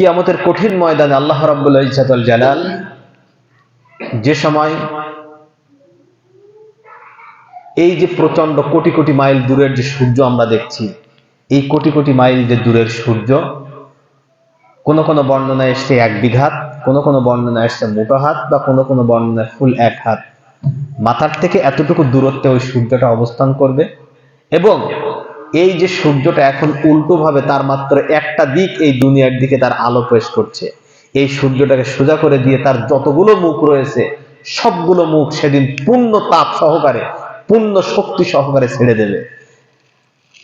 কিয়ামতের কঠিন ময়দানে আল্লাহ রাব্বুল ইজ্জাতুল জালাল যে সময় এই যে প্রচণ্ড কোটি কোটি মাইল দূরের যে সূর্য আমরা দেখছি, এই কোটি কোটি মাইল যে দূরের সূর্য, কোন কোন বর্ণনায় এসছে এক বিঘাত, কোন কোন বর্ণনায় এসছে মোটো হাত, বা কোন কোন বর্ণনায় ফুল এক হাত। মাথার থেকে এতটুকু দূরত্বে ওই সূর্যটা অবস্থান করবে এবং এই যে সূর্যটা এখন উল্টো ভাবে তার মাত্র একটা দিক এই দুনিয়ার দিকে তার আলো পেশ করছে। এই সূর্যটাকে সোজা করে দিয়ে তার যতগুলো মুখ রয়েছে, সবগুলো মুখ সেদিন পূর্ণ তাপ সহকারে, পূর্ণ শক্তি সহকারে ছেড়ে দেবে।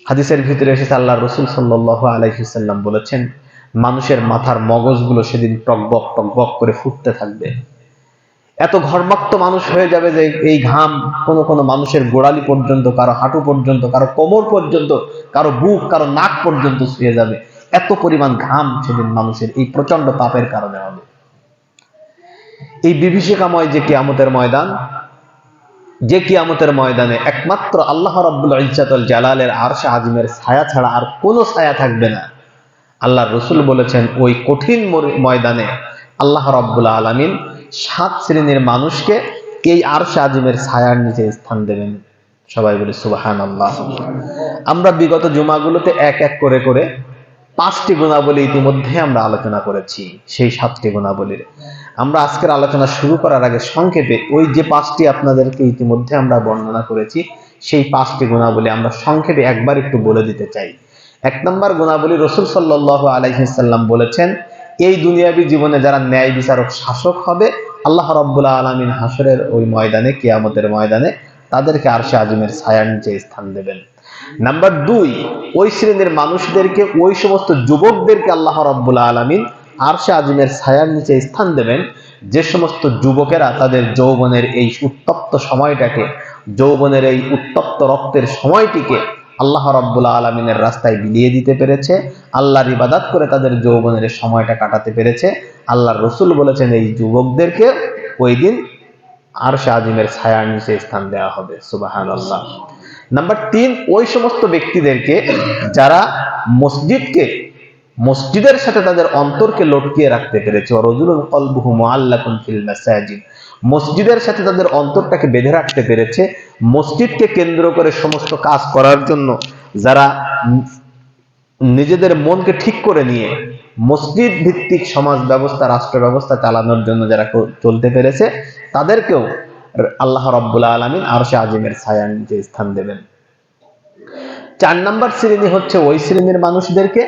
হাদিসের ভিতরে এসেছে আল্লাহ রসুল সাল্লাহ আলাইসাল্লাম বলেছেন, মানুষের মাথার মগজগুলো সেদিন টকবক টকবক করে ফুটতে থাকবে। এত ঘর্মাক্ত মানুষ হয়ে যাবে যে এই ঘাম কোনো কোনো মানুষের গোড়ালি পর্যন্ত, কারও হাঁটু পর্যন্ত, কারও কোমর পর্যন্ত, কারও বুক, কারও নাক পর্যন্ত শুয়ে যাবে। এত পরিমাণ ঘাম সেদিন মানুষের এই প্রচণ্ড পাপের কারণে হবে। এই বিভীষিকাময় যে কিয়ামতের ময়দান, যে কিয়ামতের ময়দানে একমাত্র আল্লাহ রাব্বুল ইজ্জাতুল জালালের আরশ আজিমের ছায়া ছাড়া আর কোনো ছায়া থাকবে না। আল্লাহ রসুল বলেছেন, ওই কঠিন ময়দানে আল্লাহ রাব্বুল আলামিন সাত শ্রেণির মানুষকে এই আরশ আজিমের ছায়ার নিচে স্থান দেবেন। সবাই বলি সুবাহান আল্লাহ আমরা বিগত জুমাগুলোতে এক এক করে করে পাঁচটি গুণাবলী ইতিমধ্যে আমরা আলোচনা করেছি, সেই সাতটি গুণাবলীর। আমরা আজকের আলোচনা শুরু করার আগে সংক্ষেপে ওই যে পাঁচটি আপনাদেরকে ইতিমধ্যে আমরা বর্ণনা করেছি, সেই পাঁচটি গুণাবলী আমরা সংক্ষেপে একবার একটু বলে দিতে চাই। এক নম্বর গুণাবলী রসুল সাল্লাহ আলাইসাল্লাম বলেছেন এই দুনিয়াবি জীবনে যারা ন্যায় বিচারক শাসক হবে, আল্লাহ রব্বুল্লাহ আলমিন হাসরের ওই ময়দানে, কিয়ামতের ময়দানে তাদেরকে আরশে আজমের ছায়ার নিচে স্থান দেবেন। নাম্বার দুই, ওই শ্রেণির মানুষদেরকে, ওই সমস্ত যুবকদেরকে আল্লাহ রব্বুল আলমিন আরশে আজমের ছায়ার নিচে স্থান দেবেন। যে সমস্ত যুবকেরা তাদের যৌবনের এই উত্তপ্ত সময়টাকে, যৌবনের এই উত্তপ্ত রক্তের সময়টিকে আল্লাহ রব্বুল আলমিনের রাস্তায় বিলিয়ে দিতে পেরেছে, আল্লাহর ইবাদাত করে তাদের যৌবনের সময়টা কাটাতে পেরেছে। আল্লাহর রসুল বলেছেন, এই যুবকদেরকে ওই দিন আরশে আজিমের ছায়ার নিচে স্থান দেওয়া হবে। সুবাহান আল্লাহ নাম্বার তিন, ওই সমস্ত ব্যক্তিদেরকে যারা মসজিদকে, মসজিদের সাথে তাদের অন্তরকে লটকিয়ে রাখতে পেরেছে। রজুলুল কলবুহু মুআল্লাকুন ফিল মাসাজিদ। মসজিদের সাথে তাদের অন্তরটাকে বেঁধে রাখতে পেরেছে। মসজিদকে কেন্দ্র করে সমস্ত কাজ করার জন্য যারা নিজেদের মনকে ঠিক করে নিয়ে মসজিদ ভিত্তিক সমাজ ব্যবস্থা, রাষ্ট্র ব্যবস্থা চালানোর জন্য যারা চলতে পেরেছে, তাদেরকেও আল্লাহ রব্বুল্লা আলমিন আরশে আজিমের ছায়া নিচে স্থান দেবেন। চার নাম্বার শ্রেণি হচ্ছে ওই শ্রেণির মানুষদেরকে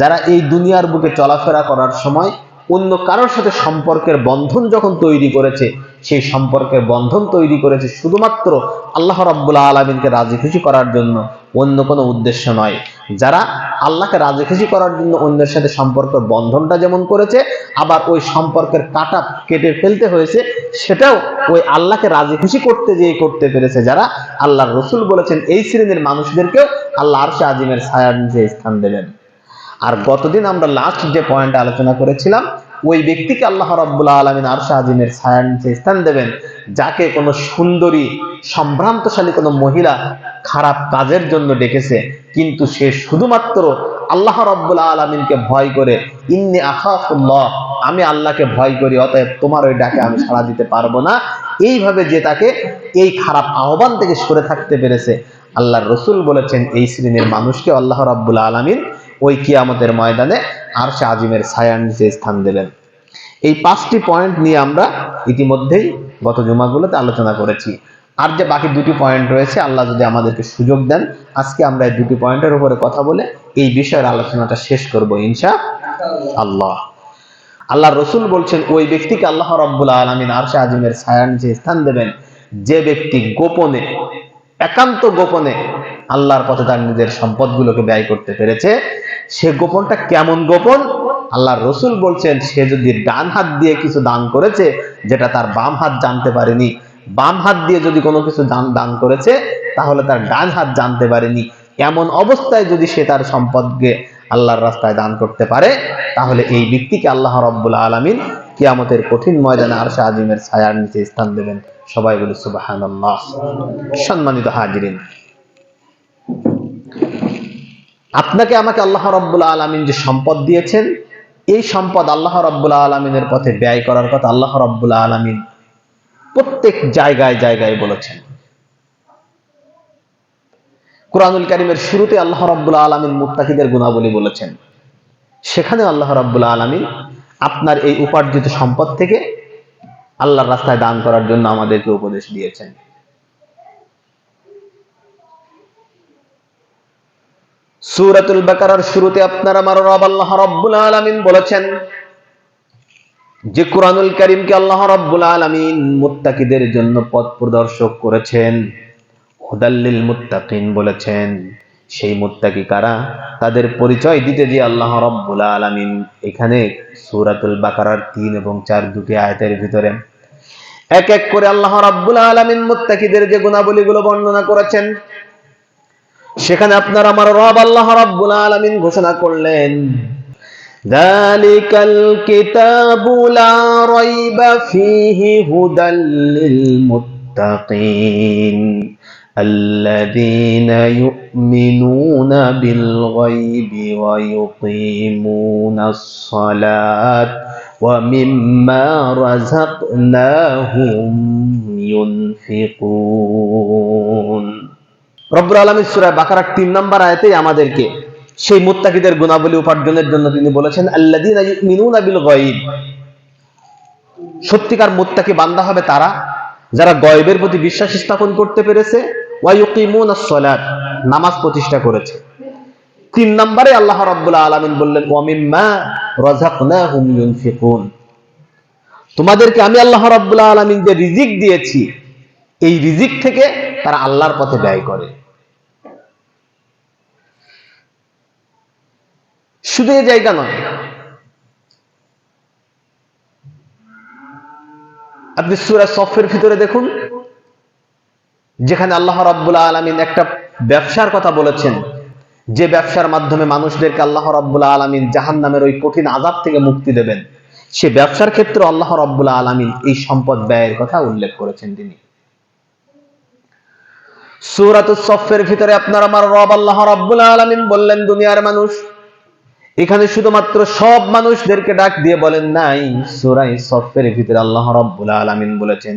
যারা এই দুনিয়ার বুকে চলাফেরা করার সময় অন্য কারোর সাথে সম্পর্কের বন্ধন যখন তৈরি করেছে, সেই সম্পর্কের বন্ধন তৈরি করেছে শুধুমাত্র আল্লাহ রাব্বুল্লাহ আলমিনকে রাজি খুশি করার জন্য, অন্য কোনো উদ্দেশ্য নয়। যারা আল্লাহকে রাজি খুশি করার জন্য অন্যের সাথে সম্পর্কের বন্ধনটা যেমন করেছে, আবার ওই সম্পর্কের কাটা কেটে ফেলতে হয়েছে, সেটাও ওই আল্লাহকে রাজি খুশি করতে যেয়ে করতে পেরেছে যারা আল্লাহর রসুল বলেছেন, এই শ্রেণির মানুষদেরকেও আল্লাহ আরশে আজিমের ছায়ার নিচে স্থান দেবেন। আর গতদিন আমরা লাস্ট যে পয়েন্ট আলোচনা করেছিলাম, ওই ব্যক্তিকে আল্লাহ রব্বুল্লাহ আলমিন আরশা আজিমের ছায়ার নিচে স্থান দেবেন, যাকে কোনো সুন্দরী, সম্ভ্রান্তশালী কোনো মহিলা খারাপ কাজের জন্য ডেকেছে। কিন্তু সে শুধুমাত্র আল্লাহ রব্বুল্লাহ আলমিনকে ভয় করে, ইন্নি আখাফুল্লাহ আমি আল্লাহকে ভয় করি, অতএব তোমার ওই ডাকে আমি সাড়া দিতে পারব না। এইভাবে যে তাকে এই খারাপ আহ্বান থেকে সরে থাকতে পেরেছে, আল্লাহর রসুল বলেছেন, এই শ্রেণির মানুষকে আল্লাহ রাব্বুল আলমিন ওই কিয়ামতের ময়দানে আর সে আজিমের ছায়ার নিচে স্থান দেবেন। এই পাঁচটি পয়েন্ট নিয়ে আমরা ইতিমধ্যেই গত জুমাগুলোতে আলোচনা করেছি। আর যে বাকি দুটি পয়েন্ট রয়েছে, আল্লাহ যদি আমাদেরকে সুযোগ দেন, আজকে আমরা এই দুটি পয়েন্টের উপরে কথা বলে এই বিষয়ের আলোচনাটা শেষ করব ইনশা আল্লাহ আল্লাহ রসুল বলছেন, ওই ব্যক্তিকে আল্লাহ রব্বুল আলমিন আরশে আজিমের ছায়ার নিচে স্থান দেবেন। যে ব্যক্তি গোপনে একান্ত গোপনে আল্লাহর পথে তার নিজের সম্পদগুলোকে ব্যয় করতে পেরেছে। সে গোপনটা কেমন গোপন? আল্লাহর রসুল বলছেন, সে যদি ডান হাত দিয়ে কিছু দান করেছে, যেটা তার বাম হাত জানতে পারেনি, বাম হাত দিয়ে যদি কোনো কিছু দান দান করেছে, তাহলে তার ডান হাত জানতে পারেনি। এমন অবস্থায় যদি সে তার সম্পদকে আল্লাহর রাস্তায় দান করতে পারে, তাহলে এই ব্যক্তিকে আল্লাহ রব্বুল আলমিন কিয়ামতের কঠিন ময়দানে আরশে আজিমের ছায়ার নিচে স্থান দেবেন। সবাই বলি সুবাহান সম্মানিত হাজিরিন। আপনাকে আমাকে আল্লাহ রব্বুল আলমিন যে সম্পদ দিয়েছেন, এই সম্পদ আল্লাহ রব্বুল আলমিনের পথে ব্যয় করার কথা আল্লাহ রব্বুল আলমিন প্রত্যেক জায়গায় জায়গায় বলেছেন। কোরআনুল করিমের শুরুতে আল্লাহ রব্বুল আলমিন মুত্তাকিদের গুণাবলী বলেছেন। সেখানে আল্লাহ রব্বুল আলমিন আপনার এই উপার্জিত সম্পদ থেকে আল্লাহর রাস্তায় দান করার জন্য আমাদেরকে উপদেশ দিয়েছেন। সুরাতুল বাকারার শুরুতে আপনার আমার রব আল্লাহ রব্বুল আলমিন বলেছেন যে কোরআনুল করিমকে আল্লাহ রব্বুল আলমিন মুত্তাকিদের জন্য পথ প্রদর্শক করেছেন। হুদাল্লিল মুত্তাকিন বলেছেন। সেই মুত্তাকি কারা তাদের পরিচয় দিতে যে আল্লাহ রব্বুল আলমিন এখানে সুরাতুল বাকারার তিন এবং চার দুটি আয়তের ভিতরে এক এক করে আল্লাহ রাব্বুল আলামিন মুত্তাকিদের যে গুণাবলীগুলো বর্ণনা করেছেন সেখানে আপনার আমার রব আল্লাহ রাব্বুল আলামিন ঘোষণা করলেন ذلك الكتاب لا ريب فيه هدى للمتقين الذين يؤمنون بالغيب ويقيمون الصلاة ومما رزقناهم ينفقون. রব্বুল আলমী সুরা বাকারার তিন নম্বর আয়তেই আমাদেরকে সেই মুত্তাকিদের গুণাবলী উপার্জনের জন্য তিনি বলেছেন আল্লাদিন মিনুন আবিল গয়ব সত্যিকার মুত্তাকি বান্দা হবে তারা যারা গয়েবের প্রতি বিশ্বাস স্থাপন করতে পেরেছে নামাজ প্রতিষ্ঠা করেছে। তিন নম্বরে আল্লাহ রাব্বুল আলামিন বললেন তোমাদেরকে আমি আল্লাহ রাব্বুল আলামিন যে রিজিক দিয়েছি, এই রিজিক থেকে তারা আল্লাহর পথে ব্যয় করে। শুধু এই জায়গা নয়, আপনি সুরা সফের ভিতরে দেখুন যেখানে আল্লাহ রাব্বুল আলামিন একটা ব্যবসার কথা বলেছেন, যে ব্যবসার মাধ্যমে মানুষদেরকে আল্লাহ রাব্বুল আলামিন জাহান নামের ওই কঠিন আজাব থেকে মুক্তি দেবেন, সে ব্যবসার ক্ষেত্রে আল্লাহ রাব্বুল আলামিন এই সম্পদ ব্যয়ের কথা উল্লেখ করেছেন তিনি। সুরাতুস সফের ভিতরে আপনার আমার রব আল্লাহ রাব্বুল আলামিন বললেন, দুনিয়ার মানুষ, এখানে শুধুমাত্র সব মানুষদেরকে ডাক দিয়ে বলেন নাই। সুরাই সফের ভিতরে আল্লাহ রাব্বুল আলামিন বলেছেন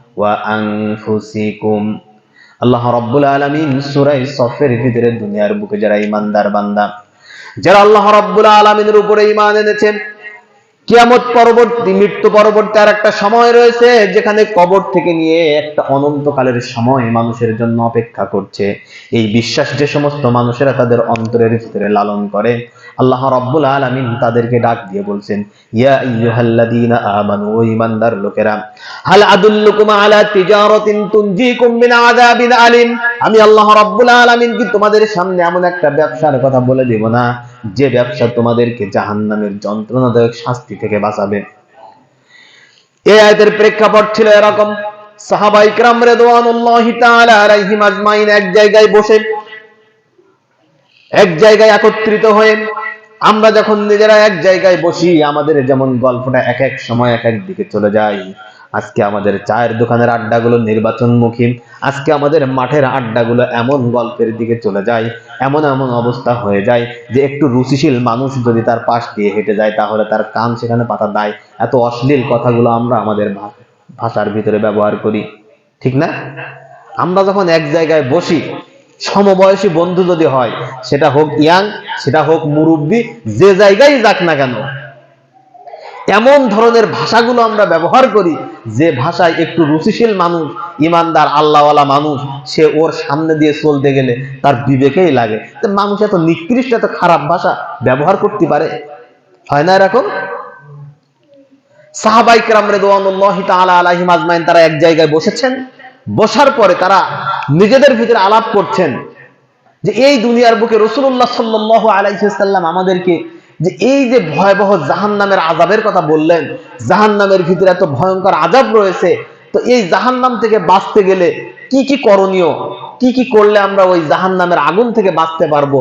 আনফুসিকুম আল্লাহ সফের ভিতরে দুনিয়ার বুকে যারা ইমানদার বান্দা, যারা আল্লাহ উপরে ইমান এনেছেন, কিয়ামত পরবর্তী, মৃত্যু পরবর্তী আর একটা সময় রয়েছে যেখানে কবর থেকে নিয়ে একটা অনন্তকালের সময় মানুষের জন্য অপেক্ষা করছে। এই বিশ্বাস যে সমস্ত মানুষেরা তাদের অন্তরের ভিতরে লালন করে, আল্লাহ রব্বুল আলমিন তাদেরকে ডাক দিয়ে বলছেন, ইয়া ইয়ুহাল্লাদিনা আমানু, ও ইমানদার লোকেরা হাল আলা তিজারাতিন তুনজিকুম মিন আযাবিন আলিম আমি আল্লাহ রব্বুল আলামিন কি তোমাদের সামনে এমন একটা ব্যবসার কথা বলে দেব না? যে ব্যবসা তোমাদেরকে জাহান্নামের যন্ত্রণাদায়ক শাস্তি থেকে বাঁচাবে। এই আয়াতের প্রেক্ষাপট ছিল এরকম। সাহাবা ইকরাম তাআলা আলাইহিম আজমাইন এক জায়গায় বসে, এক জায়গায় একত্রিত হয়ে আমরা যখন নিজেরা এক জায়গায় বসি, আমাদের যেমন গল্পটা এক এক সময় এক এক দিকে চলে যায়। আজকে আমাদের চায়ের দোকানের আড্ডাগুলো নির্বাচনমুখী। আজকে আমাদের মাঠের আড্ডাগুলো এমন গল্পের দিকে চলে যায়, এমন এমন অবস্থা হয়ে যায় যে একটু রুচিশীল মানুষ যদি তার পাশ দিয়ে হেঁটে যায় তাহলে তার কান সেখানে পাতা দেয়। এত অশ্লীল কথাগুলো আমরা আমাদের ভাষার ভিতরে ব্যবহার করি। ঠিক না? আমরা যখন এক জায়গায় বসি, সমবয়সী বন্ধু যদি হয়, সেটা হোক ইয়াং, সেটা হোক মুরব্বী, যে জায়গায় যাক না কেন এমন ধরনের ভাষাগুলো আমরা ব্যবহার করি যে ভাষায় একটু রুচিশীল মানুষ, ইমানদার, আল্লাহওয়ালা মানুষ, সে ওর সামনে দিয়ে চলতে গেলে তার বিবেকেই লাগে। মানুষ এত নিকৃষ্ট, এত খারাপ ভাষা ব্যবহার করতে পারে? হয় না এরকম? সাহাবাইকরাম রেদওয়ানুল্লাহি তাআলা আলাইহিম আজমাইন তারা এক জায়গায় বসেছেন। বসার পরে তারা নিজেদের ভিতরে আলাপ করছেন যে, এই দুনিয়ার বুকে রসুল্লাহ সাল্লাহ আলাইসাল্লাম আমাদেরকে যে এই যে ভয়াবহ জাহান নামের আজাবের কথা বললেন জাহান নামের ভিতরে এত ভয়ঙ্কর আজাব রয়েছে, তো এই জাহান নাম থেকে বাঁচতে গেলে কি কি করণীয়? কি কি করলে আমরা ওই জাহান নামের আগুন থেকে বাঁচতে পারব?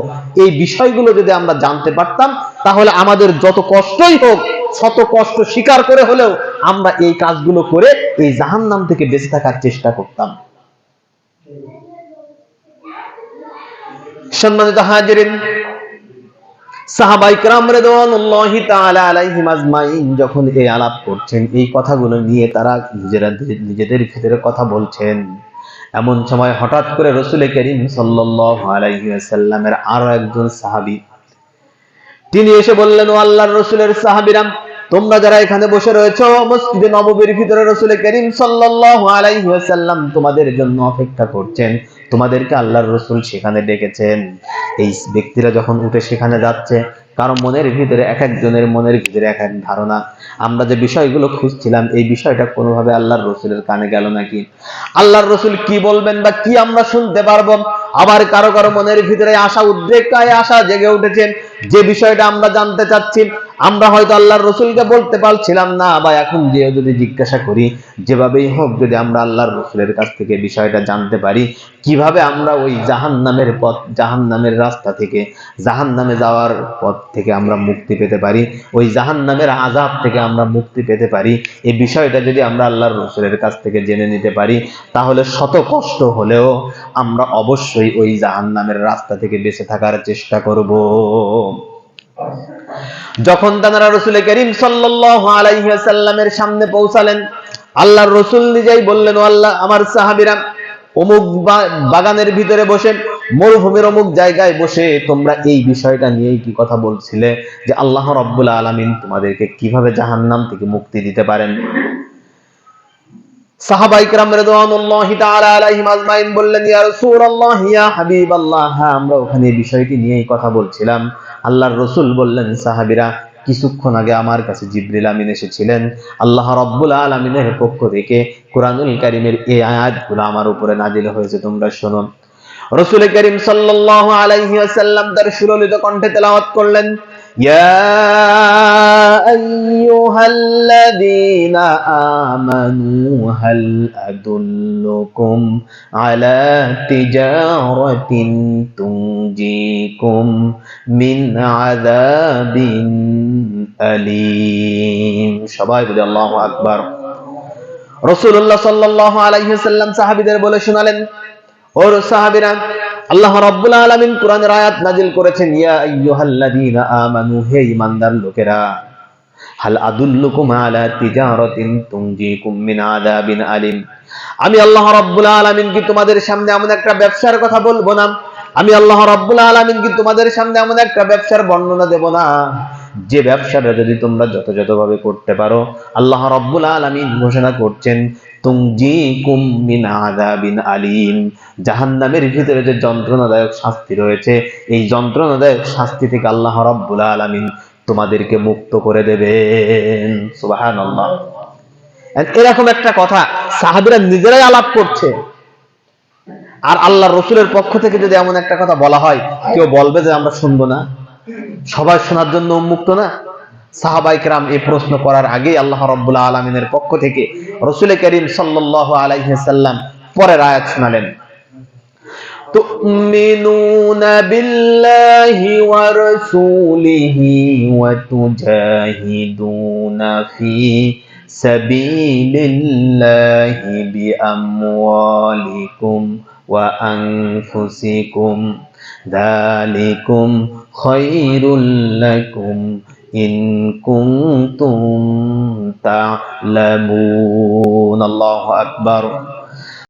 এই বিষয়গুলো যদি আমরা জানতে পারতাম, তাহলে আমাদের যত কষ্টই হোক, শত কষ্ট স্বীকার করে হলেও আমরা এই কাজগুলো করে এই জাহান নাম থেকে বেঁচে থাকার চেষ্টা করতাম। সম্মানিত হাজিরিন সাহাবাইকরাম রেদওয়ানুল্লাহি তাআলা যখন এই আলাপ করছেন, এই কথাগুলো নিয়ে তারা নিজেরা নিজেদের ভিতরে কথা বলছেন। এমন সময় হঠাৎ করে রসুল করিম ওয়াসাল্লামের আরও একজন সাহাবী, তিনি এসে বললেন আল্লাহর রসুলের সাহাবীরাম, তোমরা যারা এখানে বসে রয়েছো, মসজিদে নববীর ভিতরে রসুল করিম ওয়াসাল্লাম তোমাদের জন্য অপেক্ষা করছেন। তোমাদেরকে আল্লাহর রসুল সেখানে ডেকেছেন। এই ব্যক্তিরা যখন উঠে সেখানে যাচ্ছে, কারও মনের ভিতরে এক একজনের মনের ভিতরে এক এক ধারণা। আমরা যে বিষয়গুলো খুঁজছিলাম, এই বিষয়টা কোনোভাবে আল্লাহর রসুলের কানে গেল নাকি? আল্লাহর রসুল কি বলবেন বা কি আমরা শুনতে পারব? আবার কারও কারও মনের ভিতরে আশা উদ্রেক আশা জেগে উঠেছেন। যে বিষয়টা আমরা জানতে চাচ্ছি আমরা হয়তো আল্লাহর রসুলকে বলতে পারছিলাম, না বা এখন যে যদি জিজ্ঞাসা করি, যেভাবেই হোক যদি আমরা আল্লাহর রসুলের কাছ থেকে বিষয়টা জানতে পারি, কীভাবে আমরা ওই জাহান নামের পথ জাহান নামের রাস্তা থেকে জাহান নামে যাওয়ার পথ থেকে আমরা মুক্তি পেতে পারি, ওই জাহান নামের আজাব থেকে আমরা মুক্তি পেতে পারি এই বিষয়টা যদি আমরা আল্লাহর রসুলের কাছ থেকে জেনে নিতে পারি, তাহলে শত কষ্ট হলেও আমরা অবশ্যই ওই জাহান নামের রাস্তা থেকে বেঁচে থাকার চেষ্টা করব। যখন তারা রসুল করিম সাল্লামের সামনে পৌঁছালেন, আল্লাহর রসুল নিজেই বললেন আল্লাহ, আমার সাহাবিরা অমুক বাগানের ভিতরে বসে, মরুভূমির অমুক জায়গায় বসে তোমরা এই বিষয়টা নিয়েই কি কথা বলছিলে যে আল্লাহ রব্বুল আলমিন তোমাদেরকে কীভাবে জাহান্নাম থেকে মুক্তি দিতে পারেন? বললেন হ্যাঁ আমরা ওখানে বিষয়টি নিয়েই কথা বলছিলাম। আল্লাহর রসুল বললেন, সাহাবিরা, কিছুক্ষণ আগে আমার কাছে জিব্রিল আমিন এসেছিলেন। আল্লাহ রব্বুল আলমিনের পক্ষ থেকে কোরআনুল করিমের এই আয়াতগুলো আমার উপরে নাজিল হয়েছে, তোমরা শোনো। রসুল করিম সাল্লাহ আলাইহি আসাল্লাম তার সুরলিত কণ্ঠে তেলাওয়াত করলেন। يا أيها الذين آمنوا هل أدلكم على تجارة تنجيكم من عذاب أليم সবাই বলে আল্লাহু আকবার রাসূলুল্লাহ সাল্লাল্লাহু আলাইহি সাল্লাম সাহাবীদের বলে শোনালেন ও সাহাবীরা আল্লাহ রাব্বুল আলামিন কোরআনের আয়াত নাজিল করেছেন, ইয়া আইয়ুহাল্লাযীনা আমানু, হে ঈমানদার লোকেরা, হাল আদুল্লুকুম আলা তিজারাতিন তুনজিকুম মিন আযাবিন আলিম। আমি আল্লাহ রাব্বুল আলামিন কি তোমাদের সামনে এমন একটা ব্যবসার কথা বলব না? আমি আল্লাহ রাব্বুল আলামিন কি তোমাদের সামনে এমন একটা ব্যবসার বর্ণনা দেব না? যে ব্যবসাটা যদি তোমরা যথাযথভাবে করতে পারো, আল্লাহ রাব্বুল আলামিন ঘোষণা করছেন আলিম। জাহান্নামের ভিতরে যে যন্ত্রণাদায়ক শাস্তি রয়েছে, এই যন্ত্রণাদায়ক শাস্তি থেকে আল্লাহ রাব্বুল আলামিন তোমাদেরকে মুক্ত করে দেবেন। সুবহানাল্লাহ। এরকম একটা কথা সাহাবীরা নিজেরাই আলাপ করছে। আর আল্লাহ রসুলের পক্ষ থেকে যদি এমন একটা কথা বলা হয়, কেউ বলবে যে আমরা শুনব না। সবাই শোনার জন্য উন্মুক্ত না সাহাবাইকরাম এই প্রশ্ন করার আগেই আল্লাহ রব্বুল্লাহ আলমিনের পক্ষ থেকে রসুল করিম সাল্লাহ আলাইসাল্লাম পরের আয়াত শোনালেন تؤمنون بالله ورسوله وتجاهدون في سبيل الله بأموالكم وأنفسكم ذلكم খৈরুল লাকুম ইন কুনতুম তা'লামুন আল্লাহু আকবার